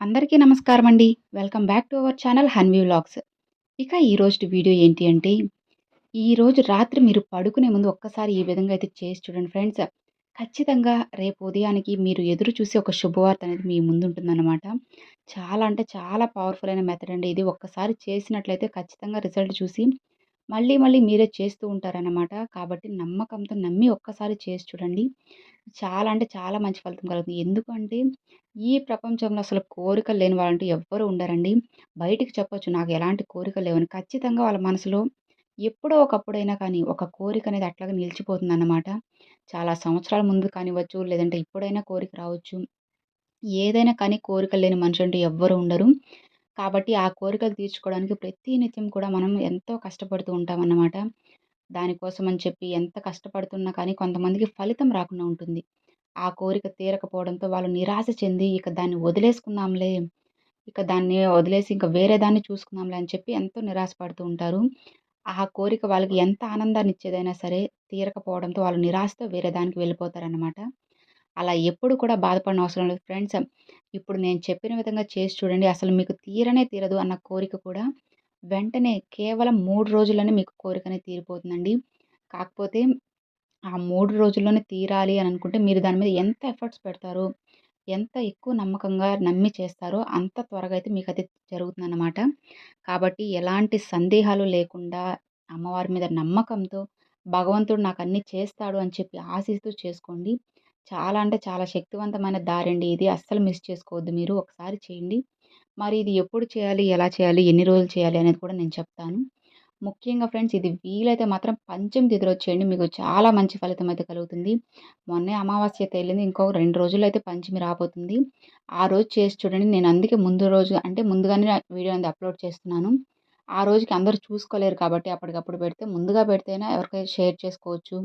అందరికీ నమస్కారం అండి welcome back to our channel Hanvi vlogs. ఇక ఈరోజు వీడియో ఏంటి అంటే ఈరోజు రాత్రి మీరు పడుకునే ముందు ఒక్కసారి ఈ విధంగా అయితే చేసి చూడండి ఫ్రెండ్స్. ఖచ్చితంగా రేపు ఉదయానికి మీరు ఎదురు చూసే ఒక శుభవార్త అనేది మీ ముందు ఉంటుందన్నమాట. చాలా అంటే చాలా పవర్ఫుల్ అయిన మెథడ్ అండి. ఇది ఒక్కసారి చేసినట్లయితే ఖచ్చితంగా రిజల్ట్ చూసి మళ్ళీ మళ్ళీ మీరే చేస్తూ ఉంటారనమాట కాబట్టి నమ్మకంతో నమ్మి ఒక్కసారి చేసి చూడండి. చాలా అంటే చాలా మంచి ఫలితం కలుగుతుంది. ఎందుకంటే ఈ ప్రపంచంలో అసలు కోరికలు లేని వాళ్ళంటూ ఎవ్వరూ ఉండరండి. బయటికి చెప్పొచ్చు నాకు ఎలాంటి కోరికలు లేవని. ఖచ్చితంగా వాళ్ళ మనసులో ఎప్పుడో ఒకప్పుడైనా కానీ ఒక కోరిక అనేది అట్లాగే నిలిచిపోతుంది అన్నమాట చాలా సంవత్సరాల ముందు కానివ్వచ్చు లేదంటే ఇప్పుడైనా కోరిక రావచ్చు. ఏదైనా కానీ కోరికలు లేని మనుషులు అంటూ ఎవ్వరు ఉండరు. కాబట్టి ఆ కోరికలు తీర్చుకోవడానికి ప్రతి నిత్యం కూడా మనం ఎంతో కష్టపడుతూ ఉంటామన్నమాట. దానికోసం అని చెప్పి ఎంత కష్టపడుతున్నా కానీ కొంతమందికి ఫలితం రాకుండా ఉంటుంది. ఆ కోరిక తీరకపోవడంతో వాళ్ళు నిరాశ చెంది ఇక దాన్ని వదిలేసుకుందాంలే ఇక దాన్ని వదిలేసి ఇంకా వేరే దాన్ని చూసుకుందాంలే అని చెప్పి ఎంతో నిరాశపడుతూ ఉంటారు. ఆ కోరిక వాళ్ళకి ఎంత ఆనందాన్ని ఇచ్చేదైనా సరే తీరకపోవడంతో వాళ్ళు నిరాశతో వేరే దానికి వెళ్ళిపోతారన్నమాట. అలా ఎప్పుడు కూడా బాధపడిన అవసరం లేదు. ఫ్రెండ్స్ ఇప్పుడు నేను చెప్పిన విధంగా చేసి చూడండి. అసలు మీకు తీరనే తీరదు అన్న కోరిక కూడా వెంటనే కేవలం మూడు రోజుల్లోనే మీకు కోరికనే తీరిపోతుందండి. కాకపోతే ఆ మూడు రోజుల్లోనే తీరాలి అని అనుకుంటే మీరు దాని మీద ఎంత ఎఫర్ట్స్ పెడతారో ఎంత ఎక్కువ నమ్మకంగా నమ్మి చేస్తారో అంత త్వరగా అయితే మీకు అది జరుగుతుందన్నమాట. కాబట్టి ఎలాంటి సందేహాలు లేకుండా అమ్మవారి మీద నమ్మకంతో భగవంతుడు నాకు అన్నీ చేస్తాడు అని చెప్పి ఆశిస్తూ చేసుకోండి. చాలా అంటే చాలా శక్తివంతమైన దారండి ఇది. అస్సలు మిస్ చేసుకోవద్దు మీరు. ఒకసారి చేయండి. మరి ఇది ఎప్పుడు చేయాలి? ఎలా చేయాలి? ఎన్ని రోజులు చేయాలి? అనేది కూడా నేను చెప్తాను. ముఖ్యంగా ఫ్రెండ్స్ ఇది వీలైతే మాత్రం పంచమి తిథిలో వచ్చేయండి మీకు చాలా మంచి ఫలితం అయితే కలుగుతుంది. మొన్నే అమావాస్య తేలింది ఇంకో రెండు రోజులు అయితే పంచమి రాబోతుంది. ఆ రోజు చేసి చూడండి. నేను అందుకే ముందు రోజు అంటే ముందుగానే వీడియో అనేది అప్లోడ్ చేస్తున్నాను. ఆ రోజుకి అందరూ చూసుకోలేరు కాబట్టి అప్పటికప్పుడు పెడితే ముందుగా పెడితేనే ఎవరికైనా షేర్ చేసుకోవచ్చు.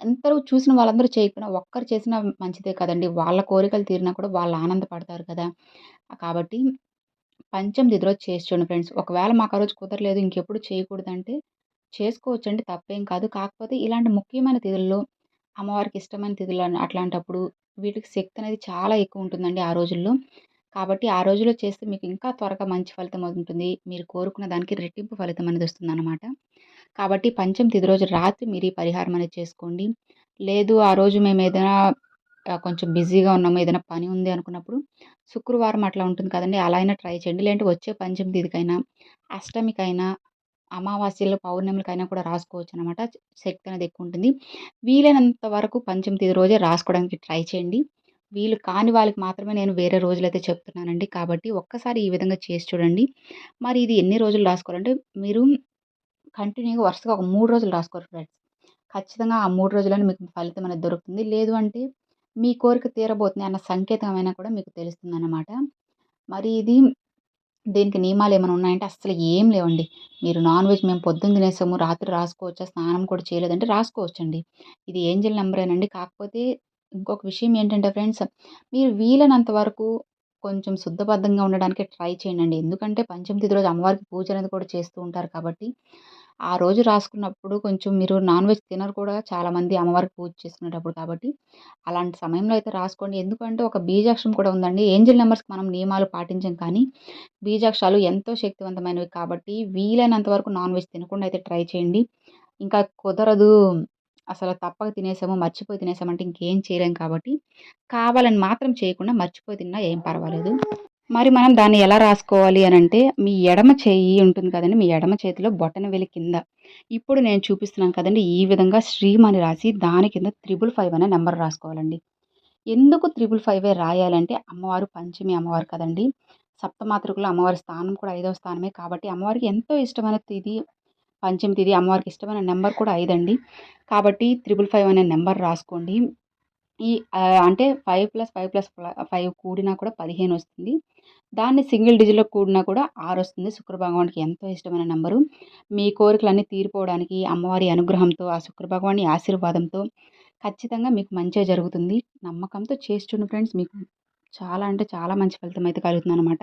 అందరూ చూసిన వాళ్ళందరూ చేయకపోయినా ఒక్కరు చేసినా మంచిదే కదండి. వాళ్ళ కోరికలు తీరినా కూడా వాళ్ళు ఆనందపడతారు కదా. కాబట్టి పంచం దిద్రోజు రోజు చేసి చూడండి ఫ్రెండ్స్. ఒకవేళ మాకు ఆ రోజు కుదరలేదు ఇంకెప్పుడు చేయకూడదంటే చేసుకోవచ్చండి తప్పేం కాదు. కాకపోతే ఇలాంటి ముఖ్యమైన తిథుల్లో అమ్మవారికి ఇష్టమైన తిథులు అట్లాంటప్పుడు వీటికి శక్తి అనేది చాలా ఎక్కువ ఉంటుందండి ఆ రోజుల్లో. కాబట్టి ఆ రోజుల్లో చేస్తే మీకు ఇంకా త్వరగా మంచి ఫలితం ఉంటుంది మీరు కోరుకున్న దానికి రెట్టింపు ఫలితం అనేది వస్తుందన్నమాట. కాబట్టి పంచం తిది రోజు రాత్రి మీరు ఈ పరిహారం అనేది చేసుకోండి. లేదు ఆ రోజు మేము ఏదైనా కొంచెం బిజీగా ఉన్నాము ఏదైనా పని ఉంది అనుకున్నప్పుడు శుక్రవారం అట్లా ఉంటుంది కదండి అలా అయినా ట్రై చేయండి. లేదంటే వచ్చే పంచం తిదికైనా అష్టమికైనా అమావాస్యలు పౌర్ణమికైనా కూడా రాసుకోవచ్చు అనమాట శక్తి అనేది ఎక్కువ ఉంటుంది. వీలైనంత వరకు పంచమ తిది రోజే రాసుకోవడానికి ట్రై చేయండి. వీలు కాని వాళ్ళకి మాత్రమే నేను వేరే రోజులైతే చెప్తున్నానండి. కాబట్టి ఒక్కసారి ఈ విధంగా చేసి చూడండి. మరి ఇది ఎన్ని రోజులు రాసుకోవాలంటే మీరు కంటిన్యూగా వరుసగా ఒక మూడు రోజులు రాసుకోరు ఫ్రెండ్స్. ఖచ్చితంగా ఆ మూడు రోజులను మీకు ఫలితం అనేది దొరుకుతుంది. లేదు అంటే మీ కోరిక తీరబోతుంది అన్న సంకేతమైనా కూడా మీకు తెలుస్తుంది అన్నమాట మరి ఇది దీనికి నియమాలు ఏమైనా ఉన్నాయంటే అసలు ఏం లేవండి. మీరు నాన్ వెజ్ మేము పొద్దున్న తినేసాము రాత్రి రాసుకోవచ్చా స్నానం కూడా చేయలేదంటే రాసుకోవచ్చండి. ఇది ఏంజల్ నెంబరేనండి. కాకపోతే ఇంకొక విషయం ఏంటంటే ఫ్రెండ్స్ మీరు వీలైనంత వరకు కొంచెం శుద్ధబద్ధంగా ఉండడానికి ట్రై చేయండి. ఎందుకంటే పంచమి తిథి రోజు అమ్మవారికి పూజ అనేది కూడా చేస్తూ ఉంటారు కాబట్టి ఆ రోజు రాసుకున్నప్పుడు కొంచెం మీరు నాన్ వెజ్ తినరు కూడా చాలామంది అమ్మవారికి పూజ చేసుకునేటప్పుడు కాబట్టి అలాంటి సమయంలో అయితే రాసుకోండి. ఎందుకంటే ఒక బీజాక్షరం కూడా ఉందండి. ఏంజిల్ నెంబర్స్కి మనం నియమాలు పాటించాం కానీ బీజాక్షరాలు ఎంతో శక్తివంతమైనవి కాబట్టి వీలైనంత వరకు నాన్ వెజ్ తినకుండా అయితే ట్రై చేయండి. ఇంకా కుదరదు అసలు తప్పక తినేసాము మర్చిపోయి తినేసామంటే ఇంకేం చేయలేం కాబట్టి కావాలని మాత్రం చేయకుండా మర్చిపోయి తిన్నా ఏం పర్వాలేదు. మరి మనం దాన్ని ఎలా రాసుకోవాలి అని అంటే మీ ఎడమ చేయి ఉంటుంది కదండి మీ ఎడమ చేతిలో బొటన వెలి కింద. ఇప్పుడు నేను చూపిస్తున్నాను కదండి ఈ విధంగా శ్రీమని రాసి దాని కింద త్రిబుల్ ఫైవ్ అనే నెంబర్ రాసుకోవాలండి. ఎందుకు త్రిబుల్ ఫైవే రాయాలంటే అమ్మవారు పంచమి అమ్మవారు కదండి. సప్తమాతృకులు అమ్మవారి స్థానం కూడా ఐదవ స్థానమే కాబట్టి అమ్మవారికి ఎంతో ఇష్టమైన తిది పంచమి తిది అమ్మవారికి ఇష్టమైన నెంబర్ కూడా ఐదండి. కాబట్టి త్రిబుల్ ఫైవ్ అనే నెంబర్ రాసుకోండి. ఈ అంటే five plus five plus five కూడినా కూడా పదిహేను వస్తుంది. దాన్ని సింగిల్ డిజిట్లో కూడినా కూడా ఆరు వస్తుంది. శుక్ర భగవానికి ఎంతో ఇష్టమైన నెంబరు. మీ కోరికలన్నీ తీరిపోవడానికి అమ్మవారి అనుగ్రహంతో ఆ శుక్ర భగవాని ఆశీర్వాదంతో ఖచ్చితంగా మీకు మంచిగా జరుగుతుంది. నమ్మకంతో చేస్తుండే ఫ్రెండ్స్ మీకు చాలా అంటే చాలా మంచి ఫలితం అయితే కలుగుతుంది అనమాట